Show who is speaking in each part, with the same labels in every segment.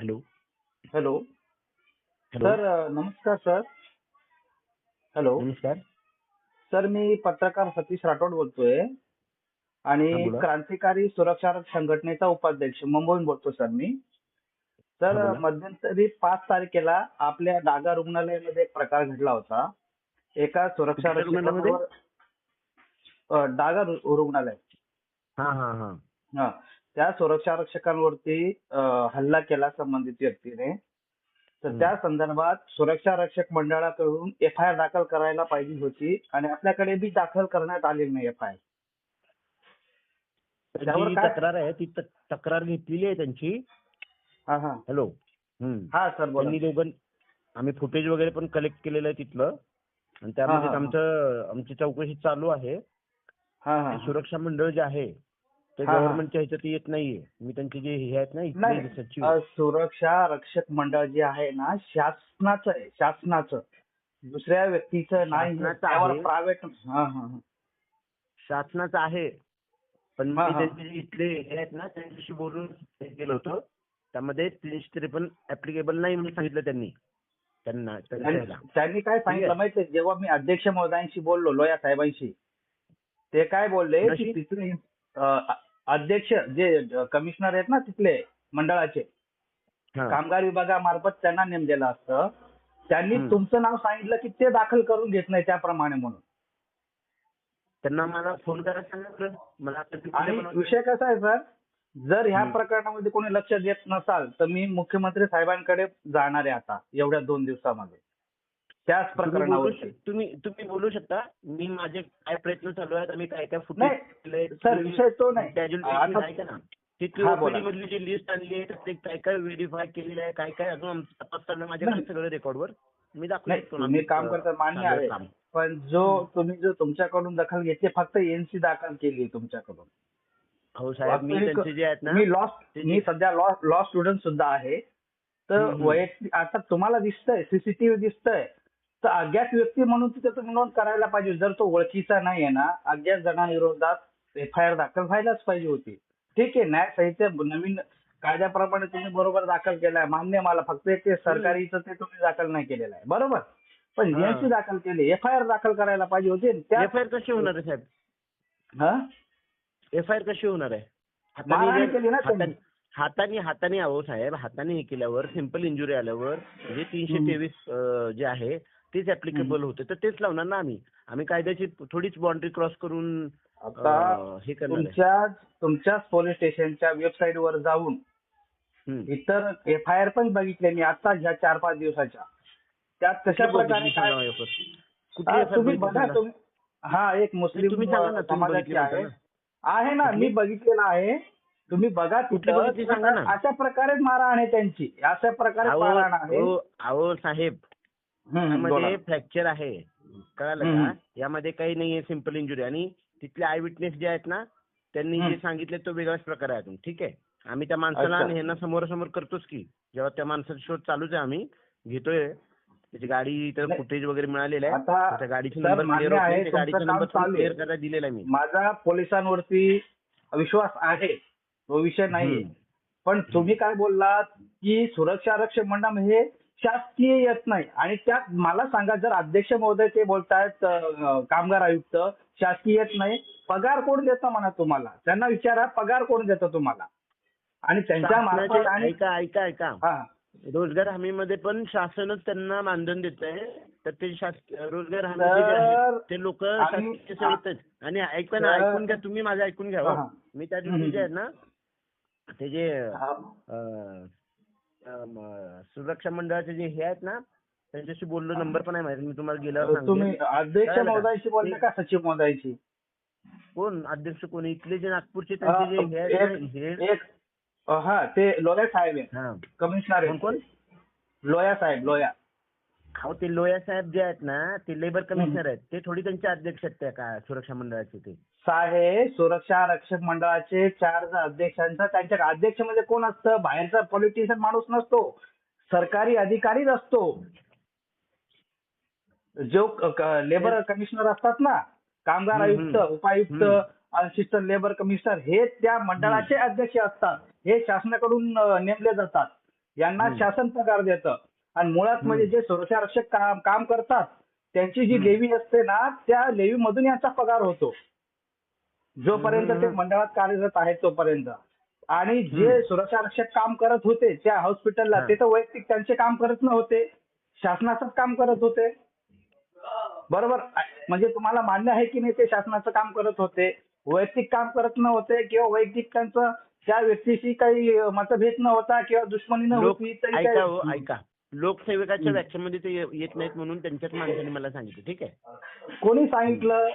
Speaker 1: Hello.
Speaker 2: Hello.
Speaker 1: Hello.
Speaker 2: Sir अ, नमस्कार sir. Hello.
Speaker 1: नमस्कार.
Speaker 2: सर मी पत्रकार सतीश राठोड बोलतोय
Speaker 1: हा,
Speaker 2: आणि
Speaker 1: बोला.
Speaker 2: क्रांतिकारी सुरक्षा संघटनेचा उपाध्यक्ष मुंबईहून बोलतो सर मी. तर
Speaker 1: हा, बोला.
Speaker 2: मध्यंतरी पाच तारखेला आपल्या डागा रुग्णालयामध्ये एक प्रकार घडला होता. एका सुरक्षा
Speaker 1: कुठल्या रुग्णालयामध्ये?
Speaker 2: रक्षकावर अ, डागा रु- रुग्णालय.
Speaker 1: हा हा हा.
Speaker 2: हा. त्या सुरक्षा रक्षकांवरती हल्ला केला संबंधित व्यक्तीने. तर. त्या संदर्भात सुरक्षा रक्षक मंडळाकडून एफ आय आर दाखल करायला पाहिजे होती आणि आपल्याकडे बी दाखल करण्यात आलेली नाही एफ आय काय-
Speaker 1: तक्रार आहे ती तक्रार घेतलेली आहे त्यांची.
Speaker 2: हा हा.
Speaker 1: हॅलो.
Speaker 2: हा सर बोला.
Speaker 1: त्यांनी आम्ही फुटेज वगैरे पण कलेक्ट केलेलं आहे तिथलं. आणि त्यामध्ये. आमचं आमची चौकशी चालू आहे. सुरक्षा मंडळ जे आहे ते
Speaker 2: हा, हा.
Speaker 1: गव्हर्नमेंटच्या ह्याच्यात येत नाहीये मी त्यांचे जे हे आहेत ना
Speaker 2: नाही
Speaker 1: इथले सचिव
Speaker 2: अ, सुरक्षा रक्षक मंडळ जे आहे ना शासनाचं आहे शासनाचं दुसऱ्या व्यक्तीचं नाही
Speaker 1: शासनाचं
Speaker 2: त्यावर
Speaker 1: आहे.
Speaker 2: प्रायव्हेट हा हा हा.
Speaker 1: शासनाचं आहे पण
Speaker 2: हा,
Speaker 1: मी
Speaker 2: हा.
Speaker 1: त्यांचे जे इथले हे आहेत ना त्यांच्याशी बोलून हे केलं होतं त्यामध्ये तीनशे त्रेपन्न ऍप्लिकेबल नाही म्हणून सांगितलं त्यांनी त्यांना.
Speaker 2: त्यांनी काय सांगितलं माहितीये जेव्हा मी अध्यक्ष महोदयांशी बोललो लोया साहेबांशी ते काय बोलले की अध्यक्ष जे कमिशनर आहेत ना तिथले मंडळाचे. कामगार विभागामार्फत त्यांना नेमलेलं असतं त्यांनी. तुमचं नाव सांगितलं की ते दाखल करून घेत नाही त्याप्रमाणे म्हणून
Speaker 1: त्यांना मला फोन करायला मला
Speaker 2: आणि? विषय कसा आहे सर जर ह्या. प्रकरणामध्ये कोणी लक्ष देत नसाल तर मी मुख्यमंत्री साहेबांकडे जाणार आहे आता एवढ्या दोन दिवसामध्ये त्याच प्रकरणावर
Speaker 1: तुम्ही तुम्ही बोलू शकता. मी माझे काय प्रयत्न चालू आहेत आम्ही काय काय. OPD मधली जी लिस्ट आणली आहे ते काय काय व्हेरीफाय केलेलं आहे काय काय अजून तपास चालू आहे माझ्याकडे. सगळं रेकॉर्डवर मी दाखवू
Speaker 2: नाही
Speaker 1: शकतो ना.
Speaker 2: तुम्ही
Speaker 1: आमचं,
Speaker 2: काम करता मान्य आहे. पण जो तुम्ही जो तुमच्याकडून दखल घेतली फक्त एनसी दाखल केली आहे तुमच्याकडून.
Speaker 1: हो साहेब मी त्यांचे जे आहेत ना
Speaker 2: मी लॉ मी सध्या लॉ लॉ स्टुडंट सुद्धा आहे. तर. वैयक्तिक आता तुम्हाला दिसतंय सीसीटीव्ही दिसतंय. तर अज्ञात व्यक्ती म्हणून तिथे तुम्ही नोंद करायला पाहिजे जर तो ओळखीचा नाही आहे ना अज्ञात जणांविरोधात एफ आय आर दाखल व्हायलाच पाहिजे होती ठीक आहे न्याय संहिते नवीन कायद्याप्रमाणे तुम्ही बरोबर दाखल केलाय मान्य आहे मला फक्त एक ते सरकारीचं ते तुम्ही दाखल नाही केलेलं आहे बरोबर पण. एनसी दाखल केली एफ आय आर दाखल करायला पाहिजे होती त्या
Speaker 1: एफ आय आर कशी होणार आहे साहेब
Speaker 2: हा?
Speaker 1: एफ आय आर कशी होणार आहे हाताने
Speaker 2: ना.
Speaker 1: हाताने हाताने अहो साहेब हाताने हे केल्यावर सिंपल इंजुरी आल्यावर जे तीनशे. तेवीस जे आहे तेच ऍप्लिकेबल होते तर तेच लावणार ना आम्ही आम्ही कायद्याची थोडीच बाउंड्री क्रॉस करून
Speaker 2: आता
Speaker 1: हे करणार.
Speaker 2: तुमच्या तुमच्याच पोलीस स्टेशनच्या वेबसाईट वर जाऊन. इतर एफ आय आर पण बघितले मी आता ह्या चार पाच दिवसाच्या त्यात कशा
Speaker 1: कुठली
Speaker 2: प्रकारे
Speaker 1: बघितली
Speaker 2: काय
Speaker 1: सांगा एक वर. कुठली
Speaker 2: हा,
Speaker 1: FIR
Speaker 2: तुम्ही
Speaker 1: बघितली
Speaker 2: बघा
Speaker 1: सांगा.
Speaker 2: तुम्ही हा एक मुस्लिम
Speaker 1: तुम्ही सांगा ना, तुम्ही
Speaker 2: समाजाची
Speaker 1: बघितली
Speaker 2: आहे आहे ना? मी बघितलेलं आहे तुम्ही बघा
Speaker 1: कुठली
Speaker 2: तिथं
Speaker 1: बघितली सांगा ना.
Speaker 2: अशा प्रकारे मारहाण आहे त्यांची अशा प्रकारे मारहाण आहे
Speaker 1: अहो, अहो साहेब
Speaker 2: हम्म, बोला.
Speaker 1: यामध्ये फ्रॅक्चर आहे कळालं. का यामध्ये काही नाहीये सिंपल इंजुरी आणि तिथले आय विटनेस जे आहेत ना त्यांनी जे. सांगितले तो वेगळाच प्रकार आहे अजून ठीक आहे आम्ही त्या माणसाला ह्यांना समोरासमोर करतोच की जेव्हा त्या माणसाचा शोध चालूच आहे आम्ही घेतोय त्याची गाडी तर. फुटेज वगैरे मिळालेलं आहे त्या गाडीचे नंबर क्लिअर होत गाडीचा नंबर. क्लिअर करायला दिलेला आहे मी
Speaker 2: माझा पोलिसांवरती विश्वास आहे तो विषय नाही. पण तुम्ही काय बोललात की सुरक्षा आरक्षक मंडळ हे शासकीय येत नाही. आणि त्यात मला सांगा जर अध्यक्ष महोदय ते बोलतायत कामगार आयुक्त शासकीय येत नाही पगार कोण देतं म्हणा तुम्हाला? त्यांना विचारा पगार कोण देतं तुम्हाला? आणि त्यांच्या मार्फत आणि
Speaker 1: ऐका ऐका ऐका. रोजगार हमीमध्ये पण शासनच त्यांना मानधन देत आहे तर ते रोजगार हमी ते लोक. आणि ऐका ना
Speaker 2: तर-
Speaker 1: ऐकून घ्या तुम्ही माझं ऐकून घ्या
Speaker 2: हा.
Speaker 1: मी त्या दिवशी जे आहे ना ते जे सुरक्षा मंडळाचे जे हे आहेत ना त्यांच्याशी बोललो नंबर पण आहे माहिती मी तुम्हाला गेल्यावर
Speaker 2: तुम्ही
Speaker 1: सांगेन.
Speaker 2: अध्यक्ष? महोदयाशी बोलले का सचिव महोदयाशी
Speaker 1: कोण? अध्यक्ष कोण? इथले जे नागपूरचे त्यांचे जे हे आहेत ना, हे
Speaker 2: एक हा ते लोया साहेब आहे
Speaker 1: हा.
Speaker 2: कमिशनर
Speaker 1: कोण कोण?
Speaker 2: लोया साहेब लोया.
Speaker 1: अहो ते लोया साहेब जे आहेत ना ते लेबर कमिशनर आहेत. ते थोडी त्यांचे अध्यक्ष आहेत त्या का सुरक्षा मंडळाचे ते.
Speaker 2: साहेब सुरक्षा आरक्षक मंडळाचे चार अध्यक्षांचा त्यांच्या अध्यक्ष म्हणजे कोण असतं? बाहेरचा पॉलिटिशियन माणूस नसतो. सरकारी अधिकारीच असतो जो लेबर कमिशनर असतात ना कामगार आयुक्त. उपायुक्त. असिस्टंट लेबर कमिशनर हे त्या मंडळाचे अध्यक्ष असतात. हे शासनाकडून नेमले जातात. यांना. शासन पगार देतं. आणि मुळात म्हणजे जे सुरक्षा रक्षक काम काम करतात त्यांची जी. लेवी असते ना त्या लेवी मधून यांचा पगार होतो जोपर्यंत ते. मंडळात कार्यरत आहेत तोपर्यंत आणि जे. सुरक्षा रक्षक काम करत होते त्या हॉस्पिटलला. ते तर वैयक्तिक त्यांचे काम करत नव्हते शासनाचंच काम करत होते बरोबर म्हणजे तुम्हाला मान्य आहे की नाही ते शासनाचं काम करत होते वैयक्तिक काम करत नव्हते किंवा वैयक्तिक त्यांचं त्या व्यक्तीशी काही मतभेद नव्हता किंवा दुश्मनी नव्हती
Speaker 1: हो ऐका लोकसेवकाच्या. व्याख्यामध्ये ते ये- येत नाहीत म्हणून त्यांच्याच माणसाने मला सांगितलं ठीक आहे?
Speaker 2: कोणी सांगितलं?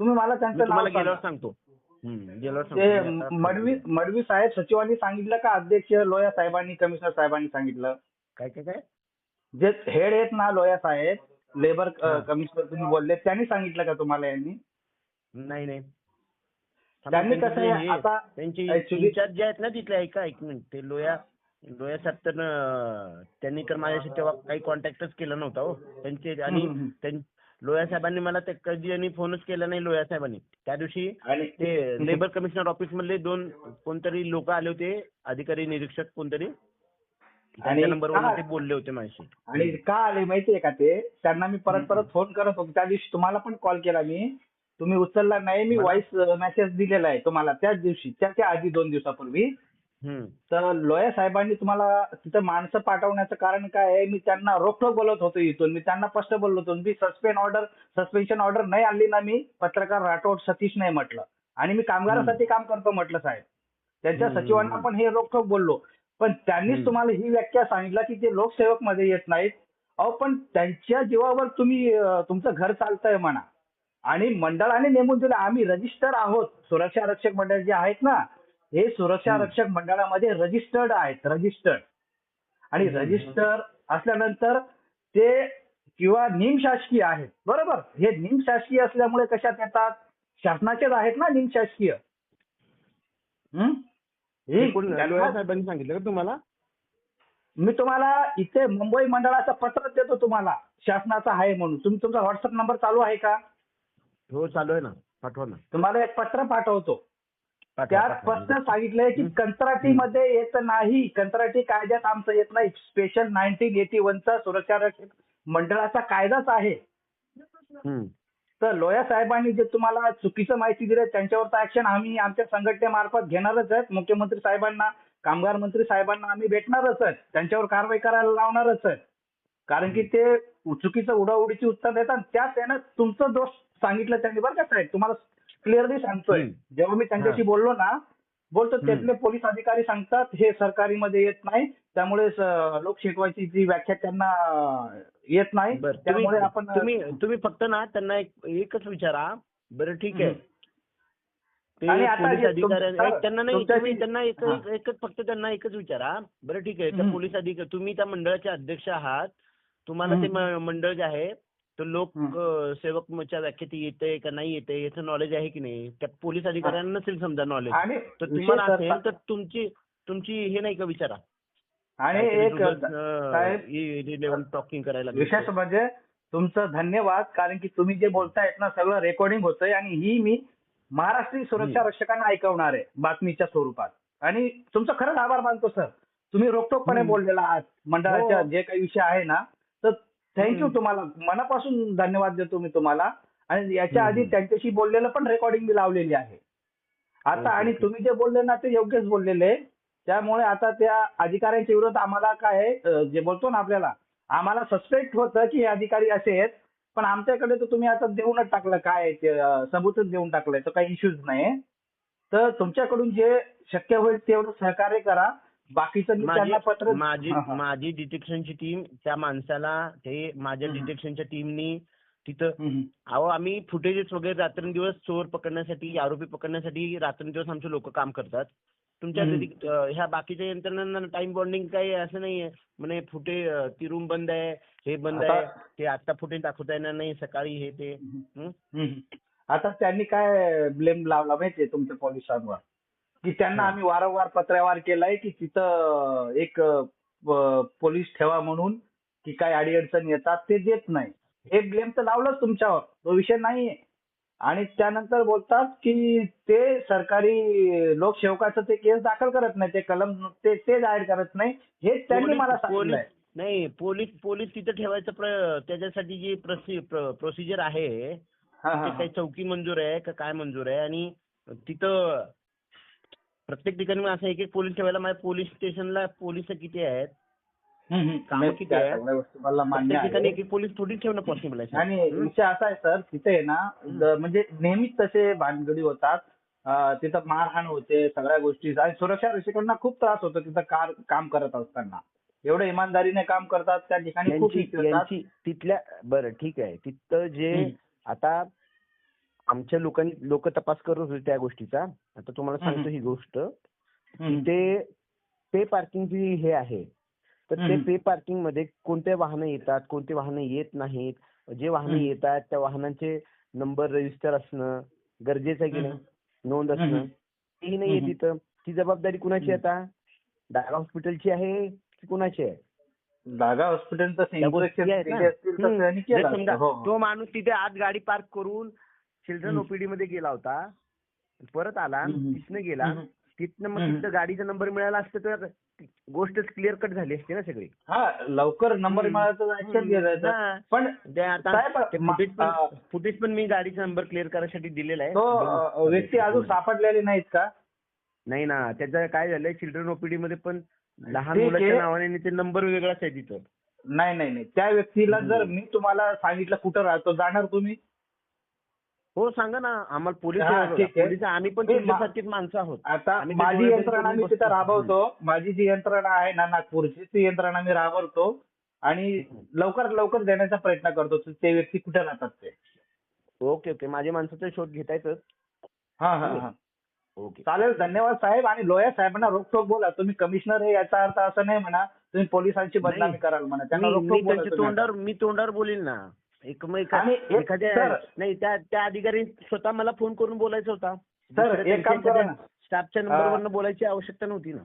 Speaker 2: तुम्ही मला
Speaker 1: मी
Speaker 2: त्यांचं नाव
Speaker 1: तुम्हाला
Speaker 2: सांगा.
Speaker 1: गेल्यावर सांगतो. हम्म, गेल्यावर सांगतो.
Speaker 2: ते
Speaker 1: मी आता-
Speaker 2: मडवी मडवी साहेब सचिवांनी सांगितलं का? अध्यक्ष लोया साहेबांनी कमिशनर साहेबांनी सांगितलं?
Speaker 1: काय काय काय?
Speaker 2: जे हेड आहेत ना लोया साहेब लेबर
Speaker 1: हा.
Speaker 2: कमिशनर तुम्ही बोलले त्यांनी सांगितलं का तुम्हाला यांनी?
Speaker 1: नाही नाही.
Speaker 2: त्यांनी कसं आहे, आता
Speaker 1: त्यांचे
Speaker 2: actually-
Speaker 1: इंचार्ज जे आहेत ना तिथले ऐका एक मिनिट. ते लोया लोया साहेब तर त्यांनी तर माझ्याशी तेव्हा काही कॉन्टॅक्टच केला नव्हता हो. त्यांचे आणि. त्यां- लोया साहेबांनी मला ते कधी आणि फोनच केला नाही लोया साहेबांनी त्या दिवशी
Speaker 2: आणि
Speaker 1: ते लेबर कमिशनर ऑफिस मधले दोन कोणतरी लोक आले होते अधिकारी निरीक्षक कोणतरी. त्यांच्या नंबरवर ते बोलले होते माझ्याशी.
Speaker 2: आणि का आले माहितीये का ते? त्यांना मी परत. परत फोन करत होतो. त्या दिवशी तुम्हाला पण कॉल केला मी. तुम्ही उचलला नाही मी व्हॉइस मेसेज दिलेला आहे तुम्हाला. त्याच दिवशी त्याच्या आधी दोन दिवसापूर्वी. तर लोया साहेबांनी तुम्हाला तिथं माणसं पाठवण्याचं कारण काय आहे? मी त्यांना रोखोक बोलत होतो इथून. मी त्यांना स्पष्ट बोललो होतो. मी सस्पेंड ऑर्डर सस्पेन्शन ऑर्डर नाही आणली ना मी. पत्रकार राठोड सतीश नाही म्हटलं. आणि मी कामगारांसाठी काम करतो म्हटलं साहेब. त्यांच्या. सचिवांना पण हे रोखोक बोललो. पण त्यांनीच. तुम्हाला ही व्याख्या सांगितलं की ते लोकसेवकमध्ये येत नाहीत. अहो पण त्यांच्या जीवावर तुम्ही तुमचं घर चालतंय म्हणा. आणि मंडळाने नेमून दिलं. आम्ही रजिस्टर आहोत. सुरक्षा रक्षक मंडळ जे आहेत ना हे सुरक्षा. रक्षक मंडळामध्ये रजिस्टर्ड आहेत रजिस्टर्ड आणि. रजिस्टर असल्यानंतर ते किंवा निमशासकीय आहेत. बरोबर? हे निमशासकीय असल्यामुळे कशात येतात? शासनाचेच आहेत ना निमशासकीय
Speaker 1: साहेबांनी सांगितलं का तुम्हाला?
Speaker 2: मी तुम्हाला इथे मुंबई मंडळाचं पत्र देतो तुम्हाला. शासनाचा आहे म्हणून. तुम्ही तुमचा व्हॉट्सअप नंबर चालू आहे का?
Speaker 1: हो चालू आहे ना. पाठवा ना.
Speaker 2: तुम्हाला एक पत्र पाठवतो.
Speaker 1: पाठवा,
Speaker 2: त्यात. स्पष्ट सांगितलंय की. कंत्राटीमध्ये येत नाही. कंत्राटी कायद्यात आमचं येत नाही. स्पेशल नाईन्टीन एटी वनचा सुरक्षा रक्षक मंडळाचा कायदाच आहे. तर लोया साहेबांनी जे तुम्हाला चुकीचं माहिती दिली त्यांच्यावरचं ऍक्शन आम्ही आमच्या संघटनेमार्फत घेणारच आहेत. मुख्यमंत्री साहेबांना कामगार मंत्री साहेबांना आम्ही भेटणारच आहेत. त्यांच्यावर कारवाई करायला लावणारच आहेत. कारण की ते चुकीचं उडाउडीची उत्तर देतात. त्यात त्यानं तुमचं दोष सांगितलं त्यांनी बरं का साहेब? तुम्हाला क्लिअरली सांगतोय. जेव्हा मी त्यांच्याशी. बोललो ना बोलतो. त्यातले पोलीस अधिकारी सांगतात हे सरकारीमध्ये येत नाही त्यामुळे स- लोकशिकवायची जी व्याख्या त्यांना येत नाही त्यामुळे आपण
Speaker 1: तुम्ही तुम्ही फक्त ना त्यांना एक एकच विचारा बरं ठीक आहे त्यांना नाही त्यांना एक. एक- एकच फक्त त्यांना एकच विचारा बरं ठीक आहे त्या. पोलीस अधिकारी तुम्ही त्या मंडळाचे अध्यक्ष आहात तुम्हाला ते मंडळ जे आहे तो लोक सेवकच्या व्याख्येत येते का नाही येते याचं नॉलेज आहे की नाही? त्या पोलीस अधिकाऱ्यांना नसेल समजा नॉलेज तर तुम्हाला असेल तर तुमची तुमची हे नाही का विचारा.
Speaker 2: आणि एक
Speaker 1: टॉकिंग करायला
Speaker 2: विशेष म्हणजे तुमचं धन्यवाद कारण की तुम्ही जे बोलतायत ना सगळं रेकॉर्डिंग होतंय आणि ही मी महाराष्ट्रीय सुरक्षा. रक्षकांना ऐकवणार आहे बातमीच्या स्वरूपात. आणि तुमचं खरंच आभार मानतो सर. तुम्ही रोखोकपणे
Speaker 1: हम्म.
Speaker 2: बोललेला आहात मंडळाच्या
Speaker 1: हो.
Speaker 2: जे काही विषय आहे ना तर थँक्यू. तुम्हाला. मनापासून धन्यवाद देतो मी तुम्हाला. आणि याच्या. आधी त्यांच्याशी बोललेलं पण रेकॉर्डिंग मी लावलेली आहे. आता आणि. तुम्ही जे बोलले ना ते योग्यच बोललेले. त्यामुळे आता त्या अधिकाऱ्यांच्या विरोधात आम्हाला काय जे बोलतो ना आपल्याला आम्हाला सस्पेक्ट होतं की हे अधिकारी असे आहेत. पण आमच्याकडे तर तुम्ही आता देऊनच टाकलं काय सबूतच देऊन टाकलंय तर काही इश्यूज नाही तर तुमच्याकडून जे शक्य होईल तेवढं सहकार्य करा. बाकीचं मी त्यांना पत्र
Speaker 1: माझी
Speaker 2: हा, हा.
Speaker 1: माझी डिटेक्शनची टीम त्या माणसाला ते माझ्या
Speaker 2: हम्म.
Speaker 1: डिटेक्शनच्या टीमनी तिथं
Speaker 2: हम्म.
Speaker 1: अहो आम्ही फुटेजेस वगैरे रात्रंदिवस चोर पकडण्यासाठी आरोपी पकडण्यासाठी रात्रंदिवस आमचे लोक काम करतात तुमच्या
Speaker 2: हम्म.
Speaker 1: घरी, अं, ह्या बाकीच्या यंत्रणांना टाइम बॉन्डिंग काही असं नाहीये म्हणे फुटे अं, ती रूम बंद आहे हे बंद
Speaker 2: आता-
Speaker 1: आहे ते आता फुटेज दाखवता येणार नाही सकाळी हे ते?
Speaker 2: हम्म. आता त्यांनी काय ब्लेम लावला माहितीये तुमच्या पोलिसांवर की त्यांना. आम्ही वारंवार पत्रव्यवहार केलाय की तिथं एक पोलीस ठेवा म्हणून की काय अडीअडचण येतात ते देत नाही. हे ब्लेम तर लावलंच तुमच्यावर. तो विषय नाहीये. आणि त्यानंतर बोलतात की ते सरकारी लोकसेवकाचं ते केस दाखल करत नाही. ते कलम ते ते जाहीर करत नाही. हे त्यांनी मला सांगितलंय.
Speaker 1: नाही पोलीस पोलीस तिथं ठेवायचं त्याच्यासाठी जी प्रोसिजर आहे. काही चौकी मंजूर आहे का काय मंजूर आहे? आणि तिथं प्रत्येक ठिकाणी मग असं एक एक पोलीस ठेवायला माझ्या पोलीस स्टेशनला पोलीस किती आहेत. कामं किती
Speaker 2: त्या
Speaker 1: आहेत? ठिकाणी एक एक पोलीस थोडी ठेवणं पॉसिबल आहे
Speaker 2: आणि? विषय असा आहे सर तिथे आहे ना म्हणजे नेहमीच तसे भानगडी होतात तिथं मारहाण होते सगळ्या गोष्टी आणि सुरक्षा रक्षकांना खूप त्रास होतो तिथं कार काम करत असताना एवढं इमानदारीने काम करतात त्या ठिकाणी खूप
Speaker 1: तिथल्या बरं ठीक आहे तिथं जे. आता आमच्या लोकांनी लोक तपास करत होते त्या गोष्टीचा आता तुम्हाला सांगतो
Speaker 2: हं.
Speaker 1: गोष्ट. ते पे पार्किंगची हे आहे तर ते. पे पार्किंगमध्ये कोणते वाहनं येतात कोणते वाहनं येत नाहीत जे वाहनं
Speaker 2: हं.
Speaker 1: येतात त्या वाहनांचे नंबर रजिस्टर असणं गरजेचं आहे की नाही नोंद असणं
Speaker 2: हं.
Speaker 1: तेही नाहीये
Speaker 2: हं.
Speaker 1: तिथं ती जबाबदारी कुणाची. आता डागा हॉस्पिटलची आहे की कुणाची आहे
Speaker 2: हॉस्पिटलचं
Speaker 1: हं. समजा
Speaker 2: असतं. हो, हो.
Speaker 1: तो माणूस तिथे आत गाडी पार्क करून चिल्ड्रन. ओपीडी मध्ये गेला होता परत आला. तिथनं गेला. तिथनं मग. तिथं गाडीचा नंबर मिळाला असतं तर गोष्ट क्लिअर कट झाली असते ना सगळी
Speaker 2: हा लवकर नंबर. मिळाला. पण
Speaker 1: फुटेज पण मी गाडीचा नंबर क्लिअर करायसाठी दिलेला आहे
Speaker 2: व्यक्ती अजून सापडलेली नाहीत का
Speaker 1: नाही ना त्याचं काय झालंय चिल्ड्रन ओपीडी मध्ये पण लहान. मुलाच्या नावाने ते नंबर वेगळाच आहे तिथं
Speaker 2: नाही नाही नाही त्या व्यक्तीला. जर मी तुम्हाला सांगितलं कुठं राहतो जाणार तुम्ही
Speaker 1: हो सांगा ना आम्हाला पोलीस
Speaker 2: हा,
Speaker 1: आम्ही पण तुमच्यासारखीच माणसं आहोत.
Speaker 2: आता माझी यंत्रणा मी तिथं. राबवतो. माझी जी यंत्रणा आहे ना नागपूरची ती यंत्रणा मी राबवतो. आणि लवकर लवकर देण्याचा प्रयत्न करतो ते व्यक्ती कुठे राहतात ते.
Speaker 1: Okay okay. माझ्या माणसाचा शोध घेता येतच
Speaker 2: हा हा हा.
Speaker 1: ओके.
Speaker 2: चालेल धन्यवाद साहेब. आणि लोया साहेबांना रोखोक बोला. तुम्ही कमिशनर आहे याचा अर्थ असं नाही म्हणा. तुम्ही पोलिसांची बदनामी. कराल म्हणा. त्यांना
Speaker 1: मी तोंडावर बोलील ना. एखाद्या नाही त्या त्या अधिकारी स्वतः मला फोन करून बोलायचा होता.
Speaker 2: सर, एक काम करा ना.
Speaker 1: स्टाफच्या नंबरवरनं बोलायची आवश्यकता नव्हती ना.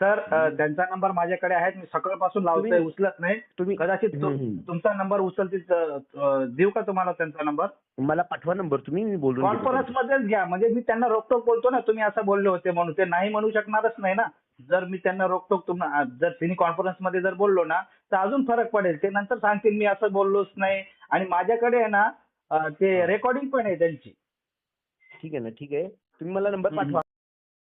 Speaker 2: सर त्यांचा नंबर माझ्याकडे आहे मी सकाळपासून लावतोय उचलत नाही.
Speaker 1: तुम्ही
Speaker 2: कदाचित. तुमचा नंबर उचलतील देऊ का तुम्हाला त्यांचा नंबर?
Speaker 1: मला पाठवा नंबर तुम्ही मी बोलून घेतो
Speaker 2: कॉन्फरन्स मध्येच घ्या. म्हणजे मी त्यांना रोकटोक बोलतो ना तुम्ही असं बोलले होते म्हणून. ते नाही म्हणू शकणारच नाही ना. जर मी त्यांना रोकटोक तुम्हाला जर तिने कॉन्फरन्समध्ये जर बोललो ना तर अजून फरक पडेल. ते नंतर सांगतील मी असं बोललोच नाही. आणि माझ्याकडे आहे ना ते रेकॉर्डिंग पण आहे त्यांची.
Speaker 1: ठीक आहे ना ठीक आहे. तुम्ही मला नंबर. पाठवा.